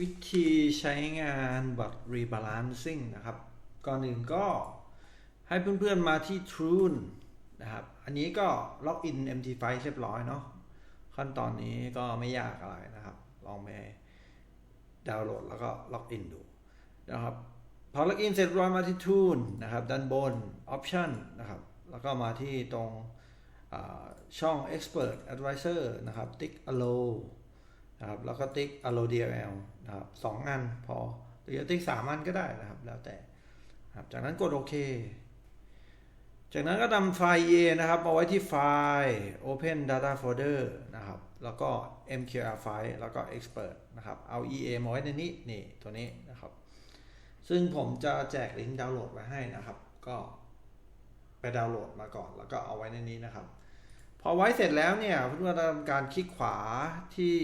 วิธีใช้งานบัตร rebalancing นะครับ ก่อนอื่นก็ให้เพื่อนๆมาที่ Trune นะครับ อันนี้ก็ล็อกอิน MT5 เรียบร้อยเนาะ ขั้นตอนนี้ก็ไม่ยากอะไรนะครับ ลองไปดาวน์โหลดแล้วก็ล็อกอินดูนะครับ พอล็อกอินเสร็จร้อยมาที่ Trune นะครับ ด้านบน Option นะครับ แล้วก็มาที่ตรงช่อง Expert Advisor นะครับ ติ๊ก Allow นะครับแล้วก็ติ๊ก allo DLL นะครับสองอันพอหรือจะติ๊กสามอันก็ได้นะครับ แล้วแต่ครับจากนั้นกดโอเค จากนั้นก็นำไฟล์ EA นะครับมาไว้ที่ไฟล์ Open Data Folder นะครับ แล้วก็ MQL file แล้วก็ Expert นะครับ เอา EA มาไว้ในนี้ นี่ ตัวนี้นะครับ ซึ่งผมจะแจกลิงก์ดาวน์โหลดไว้ให้นะครับ ก็ไปดาวน์โหลดมาก่อน แล้วก็เอาไว้ในนี้นะครับ พอไว้เสร็จแล้วเนี่ยเพื่อนๆทำการคลิกขวาที่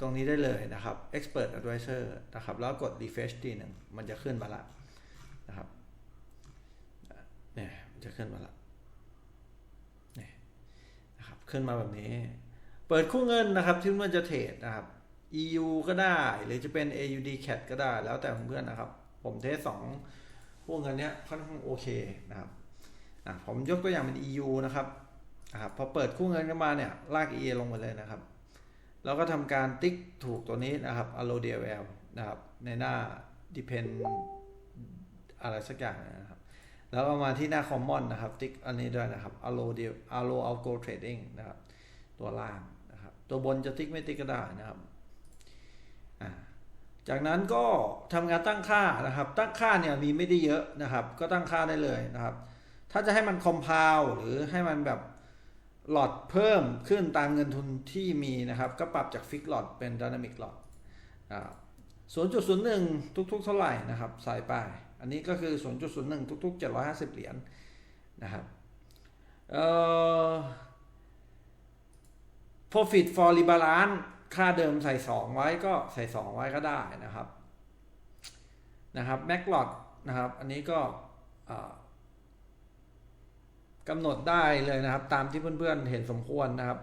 ตรงนี้ได้เลยนะครับ Expert Advisor นะครับ แล้วกด refresh ทีหนึ่งมันจะขึ้นมาละนะครับเนี่ยมันจะขึ้นมาละเนี่ยนะครับขึ้นมาแบบนี้ เปิดคู่เงินนะครับที่เพื่อนจะเทรดนะครับ EU ก็ได้หรือจะเป็น AUD CAD ก็ได้แล้วแต่เพื่อนนะครับ ผมเทสสองคู่เงินเนี้ยค่อนข้างโอเคนะครับผมยกตัวอย่างเป็น EU นะครับนะครับพอเปิดคู่เงินกันมาเนี่ยลาก EA ลงมาเลยนะครับ แล้วก็ทำการติ๊กถูกตัวนี้นะครับ allo dll นะครับ ในหน้า depend อะไรสักอย่างนะครับ แล้วก็มาที่หน้า common นะครับ ติ๊กอันนี้ด้วยนะครับ allo deal allow algo trading นะครับ ตัวล่างนะครับ ตัวบนจะติ๊กไม่ติ๊กก็ได้นะครับจากนั้นก็ทำงานตั้งค่านะครับ ตั้งค่าเนี่ยมีไม่ได้เยอะนะครับ ก็ตั้งค่าได้เลยนะครับ ถ้าจะให้มัน compile หรือให้มันแบบ หลอดเพิ่มขึ้นตามเงินทุนที่มีนะครับ ก็ปรับจาก fix หลอดเป็น dynamic หลอดอ่า0.01ทุกๆ เท่าไหร่นะครับใส่ไป อันนี้ก็คือ0.01ทุกๆ750เหรียญนะครับเอ่อ profit for rebalance ค่าเดิมใส่ 2 ไว้ก็ใส่ 2 ไว้ก็ได้นะครับนะครับ max lot นะครับ อันนี้ก็ กำหนดได้เลยนะครับ ตามที่เพื่อนๆเห็นสมควรนะครับ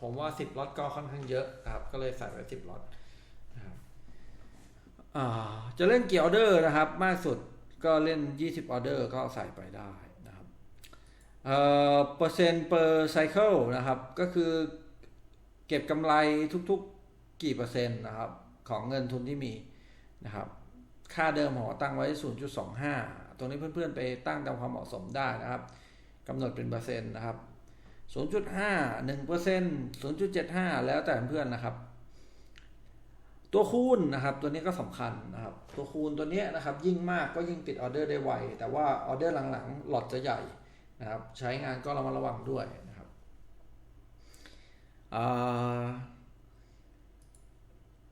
ผมว่า 10ล็อตก็ค่อนข้างเยอะนะครับ ก็เลยใส่ไว้10ล็อตนะครับจะเล่นกี่ออเดอร์นะครับ มากสุดก็เล่น 20ออเดอร์ก็ใส่ไปได้นะครับเอ่อเปอร์เซ็นต์ per cycle นะครับ ก็คือเก็บกำไรทุกๆกี่เปอร์เซ็นต์นะครับ ของเงินทุนที่มีนะครับ ค่าเดิมหอตั้งไว้ 0.25 ตรงนี้เพื่อนๆไปตั้งตามความเหมาะสมได้นะครับกำหนดเป็นเปอร์เซ็นต์นะครับ 0.5 1% 0.75 แล้วแต่เพื่อนๆนะครับ ตัวคูณนะครับ ตัวนี้ก็สำคัญนะครับ ตัวคูณตัวนี้นะครับ ยิ่งมากก็ยิ่งปิดออเดอร์ได้ไว แต่ว่าออเดอร์หลังๆ หลอดจะใหญ่นะครับ ใช้งานก็ระมัดระวังด้วยนะครับ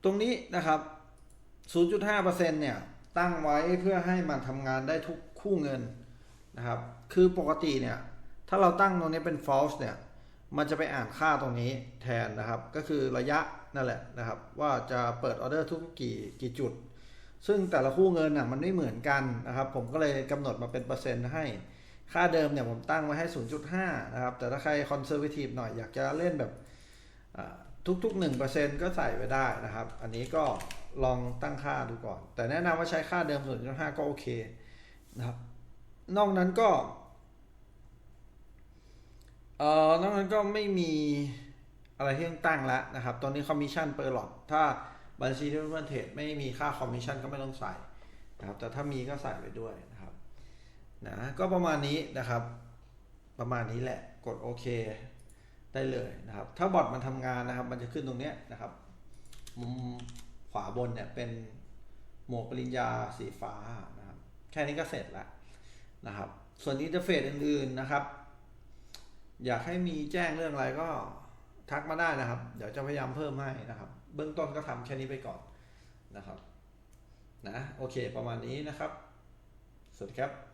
ตรงนี้นะครับ 0.5%เนี่ย ตั้งไว้เพื่อให้มันทำงานได้ทุกคู่เงินนะครับ คือปกติเนี่ย ถ้าเราตั้งตรงนี้เป็น false เนี่ย มันจะไปอ่านค่าตรงนี้แทนนะครับ ก็คือระยะนั่นแหละนะครับ ว่าจะเปิดออเดอร์ทุกกี่กี่จุด ซึ่งแต่ละคู่เงินอะมันไม่เหมือนกันนะครับ ผมก็เลยกำหนดมาเป็นเปอร์เซ็นต์ให้ ค่าเดิมเนี่ยผมตั้งไว้ให้ 0.5 นะครับ แต่ถ้าใครคอนเซอร์วทีฟหน่อยอยากจะเล่นแบบอ่าทุกๆ1%ก็ใส่ไปได้นะครับ อันนี้ก็ ลองตั้งค่าดูก่อน แต่แนะนำว่าใช้ค่าเดิม 0.5 ก็โอเคนะครับ นอกนั้นก็ เอ่อนอกนั้นก็ไม่มีอะไรที่ต้องตั้งแล้วนะครับ ตอนนี้คอมมิชชั่นเปอร์หลอดถ้าบัญชีที่เพื่อนเทรดไม่มีค่าคอมมิชชั่นก็ไม่ต้องใส่นะครับ แต่ถ้ามีก็ใส่ไปด้วยนะครับ นะ ก็ประมาณนี้นะครับ ประมาณนี้แหละ กดโอเคได้เลยนะครับ ถ้าบอทมันทำงานนะครับ มันจะขึ้นตรงเนี้ยนะครับมุม ขวาบนเนี่ยเป็นหมวกปริญญาสีฟ้านะครับ แค่นี้ก็เสร็จแล้วนะครับ ส่วนอินเทอร์เฟซอื่นๆนะครับ อยากให้มีแจ้งเรื่องอะไรก็ทักมาได้นะครับ เดี๋ยวจะพยายามเพิ่มให้นะครับ เบื้องต้นก็ทำแค่นี้ไปก่อนนะครับ นะ โอเค ประมาณนี้นะครับ สวัสดีครับ